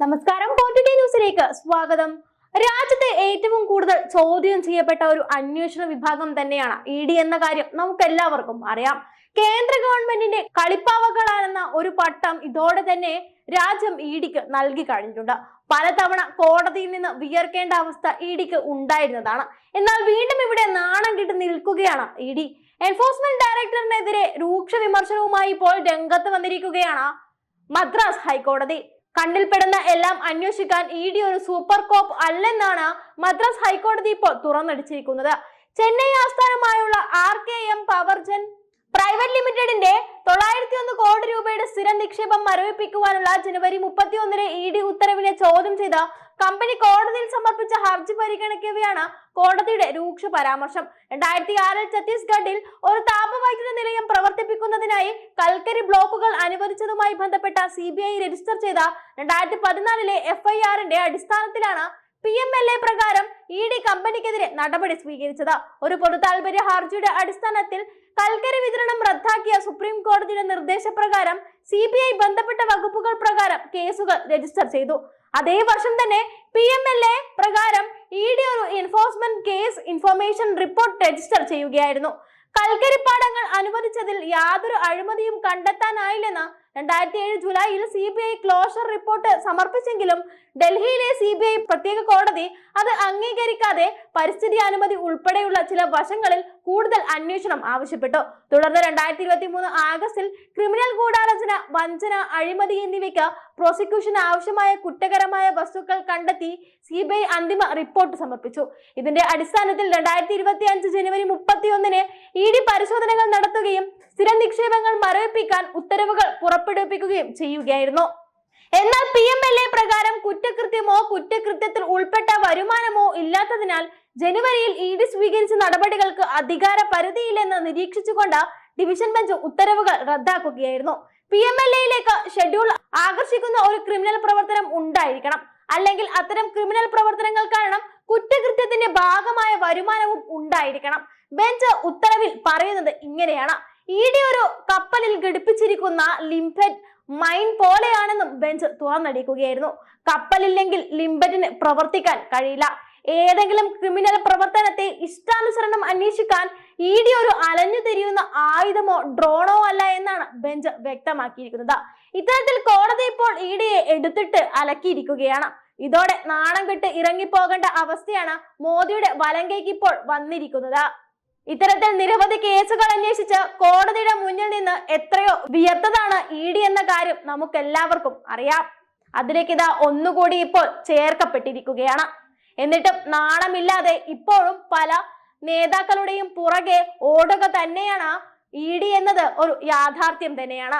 നമസ്കാരം. പോർട്ടുഗേ ന്യൂസിലേക്ക് സ്വാഗതം. രാജ്യത്തെ ഏറ്റവും കൂടുതൽ ചോദ്യം ചെയ്യപ്പെട്ട ഒരു അന്വേഷണ വിഭാഗം തന്നെയാണ് ഇ ഡി എന്ന കാര്യം നമുക്ക് എല്ലാവർക്കും അറിയാം. കേന്ദ്ര ഗവൺമെന്റിന്റെ കളിപ്പാവകളാണെന്ന ഒരു പട്ടം ഇതോടെ തന്നെ രാജ്യം ഇ ഡിക്ക് നൽകി കഴിഞ്ഞിട്ടുണ്ട്. പലതവണ കോടതിയിൽ നിന്ന് വിയർക്കേണ്ട അവസ്ഥ ഇ ഡിക്ക് ഉണ്ടായിരുന്നതാണ്. എന്നാൽ വീണ്ടും ഇവിടെ നാണം കിട്ടി നിൽക്കുകയാണ് ഇ ഡി. എൻഫോഴ്സ്മെന്റ് ഡയറക്ടറിനെതിരെ രൂക്ഷ വിമർശനവുമായി ഇപ്പോൾ രംഗത്ത് വന്നിരിക്കുകയാണ് മദ്രാസ് ഹൈക്കോടതി. കണ്ണിൽപ്പെടുന്ന എല്ലാം അന്വേഷിക്കാൻ ഇ ഡി ഒരു സൂപ്പർ കോപ്പ് അല്ലെന്നാണ് മദ്രാസ് ഹൈക്കോടതി ഇപ്പോൾ തുറന്നടിച്ചിരിക്കുന്നത്. ചെന്നൈ ആസ്ഥാനമായുള്ള R K M Powergen private ലിമിറ്റഡിന്റെ തൊള്ളായിരത്തി ഒന്ന് കോടി രൂപയുടെ സ്ഥിരം നിക്ഷേപം മരവിപ്പിക്കുവാനുള്ള ജനുവരി മുപ്പത്തി ഒന്നിന് ഇ ഡി ഉത്തരവിനെ ചോദ്യം ചെയ്ത കമ്പനി കോടതിയിൽ സമർപ്പിച്ച ഹർജി പരിഗണിക്കവെയാണ് കോടതിയുടെ രൂക്ഷ പരാമർശം. രണ്ടായിരത്തി ആറിൽ ഛത്തീസ്ഗഡിൽ ഒരു താപവൈദ്യുത നിലയം പ്രവർത്തിപ്പിക്കുന്നതിനായി കൽക്കരി ബ്ലോക്കുകൾ അനുവദിച്ചതുമായി ബന്ധപ്പെട്ട സി ബി ഐ രജിസ്റ്റർ ചെയ്ത രണ്ടായിരത്തി പതിനാലിലെ എഫ്ഐആറിന്റെ അടിസ്ഥാനത്തിലാണ് പി എം എൽ എ പ്രകാരം ഇ ഡി കമ്പനിക്കെതിരെ നടപടി സ്വീകരിച്ചത്. ഒരു പൊതു താൽപര്യ ഹർജിയുടെ അടിസ്ഥാനത്തിൽ കൽക്കരി വിതരണം റദ്ദാക്കിയ സുപ്രീം കോടതിയുടെ നിർദ്ദേശപ്രകാരം സി ബി ഐ ബന്ധപ്പെട്ട വകുപ്പുകൾ പ്രകാരം കേസുകൾ രജിസ്റ്റർ ചെയ്തു. അതേ വർഷം തന്നെ പി എം എൽ എ പ്രകാരം ഇ ഡി ഒരു enforcement case information report register ചെയ്യുകയായിരുന്നു. കൽക്കരിപ്പാടങ്ങൾ അനുവദിച്ചതിൽ യാതൊരു അഴിമതിയും കണ്ടെത്താനായില്ലെന്ന് രണ്ടായിരത്തി ഏഴ് ജൂലൈയിൽ C B I closure report സമർപ്പിച്ചെങ്കിലും ഡൽഹിയിലെ സി ബി ഐ പ്രത്യേക കോടതി അത് അംഗീകരിക്കാതെ പരിസ്ഥിതി അനുമതി ഉൾപ്പെടെയുള്ള ചില വശങ്ങളിൽ കൂടുതൽ അന്വേഷണം ആവശ്യപ്പെട്ടു. തുടർന്ന് രണ്ടായിരത്തി ഇരുപത്തി മൂന്ന് ആഗസ്റ്റിൽ ക്രിമിനൽ ഗൂഢാലോചന വഞ്ചന അഴിമതി എന്നിവയ്ക്ക് പ്രോസിക്യൂഷൻ ആവശ്യമായ കുറ്റകരമായ വസ്തുക്കൾ കണ്ടെത്തി സി ബി ഐ അന്തിമ റിപ്പോർട്ട് സമർപ്പിച്ചു. ഇതിന്റെ അടിസ്ഥാനത്തിൽ രണ്ടായിരത്തി ഇരുപത്തി അഞ്ച് ജനുവരി മുപ്പത്തി ഒന്നിന് ഇ ഡി പരിശോധനകൾ നടത്തുകയും സ്ഥിര നിക്ഷേപങ്ങൾ മരവിപ്പിക്കാൻ ഉത്തരവുകൾ പുറപ്പെടുവിപ്പിക്കുകയും ചെയ്യുകയായിരുന്നു. എന്നാൽ പി എം എൽ എ പ്രകാരം കുറ്റകൃത്യമോ കുറ്റകൃത്യത്തിൽ ഉൾപ്പെട്ട വരുമാനമോ ഇല്ലാത്തതിനാൽ ജനുവരിയിൽ ഇ ഡി സ്വീകരിച്ച നടപടികൾക്ക് അധികാര പരിധിയില്ലെന്ന് നിരീക്ഷിച്ചുകൊണ്ട് ഡിവിഷൻ ബെഞ്ച് ഉത്തരവുകൾ റദ്ദാക്കുകയായിരുന്നു. പി എം എൽ എയിലേക്ക് ഷെഡ്യൂൾ ആകർഷിക്കുന്ന ഒരു ക്രിമിനൽ പ്രവർത്തനം ഉണ്ടായിരിക്കണം. അല്ലെങ്കിൽ അത്തരം ക്രിമിനൽ പ്രവർത്തനങ്ങൾ കാരണം കുറ്റകൃത്യത്തിന്റെ ഭാഗമായ വരുമാനവും ഉണ്ടായിരിക്കണം. ബെഞ്ച് ഉത്തരവിൽ പറയുന്നത് ഇങ്ങനെയാണ്. ഇ ഡി ഒരു കപ്പലിൽ ഘടിപ്പിച്ചിരിക്കുന്ന ലിംപെറ്റ് മൈൻ പോലെയാണെന്നും ബെഞ്ച് തുറന്നടിക്കുകയായിരുന്നു. കപ്പലില്ലെങ്കിൽ ലിംബറ്റിന് പ്രവർത്തിക്കാൻ കഴിയില്ല. ഏതെങ്കിലും ക്രിമിനൽ പ്രവർത്തനത്തെ ഇഷ്ടാനുസരണം അന്വേഷിക്കാൻ ഇ ഡി ഒരു അലഞ്ഞു തിരിയുന്ന ആയുധമോ ഡ്രോണോ അല്ല എന്നാണ് ബെഞ്ച് വ്യക്തമാക്കിയിരിക്കുന്നത്. ഇത്തരത്തിൽ കോടതി ഇപ്പോൾ ഇ ഡിയെ എടുത്തിട്ട് അലക്കിയിരിക്കുകയാണ്. ഇതോടെ നാണം കെട്ട് ഇറങ്ങിപ്പോകേണ്ട അവസ്ഥയാണ് മോദിയുടെ വലങ്കയ്ക്ക് ഇപ്പോൾ വന്നിരിക്കുന്നത്. ഇത്തരത്തിൽ നിരവധി കേസുകൾ അന്വേഷിച്ച് കോടതിയുടെ മുന്നിൽ നിന്ന് എത്രയോ വിയർത്തതാണ് ഇ ഡി എന്ന കാര്യം നമുക്കെല്ലാവർക്കും അറിയാം. അതിലേക്ക് ഇതാ ഒന്നുകൂടി ഇപ്പോൾ ചേർക്കപ്പെട്ടിരിക്കുകയാണ്. എന്നിട്ടും നാണമില്ലാതെ ഇപ്പോഴും പല നേതാക്കളുടെയും പുറകെ ഓടുക തന്നെയാണ് ഇ ഡി എന്നത് ഒരു യാഥാർത്ഥ്യം തന്നെയാണ്.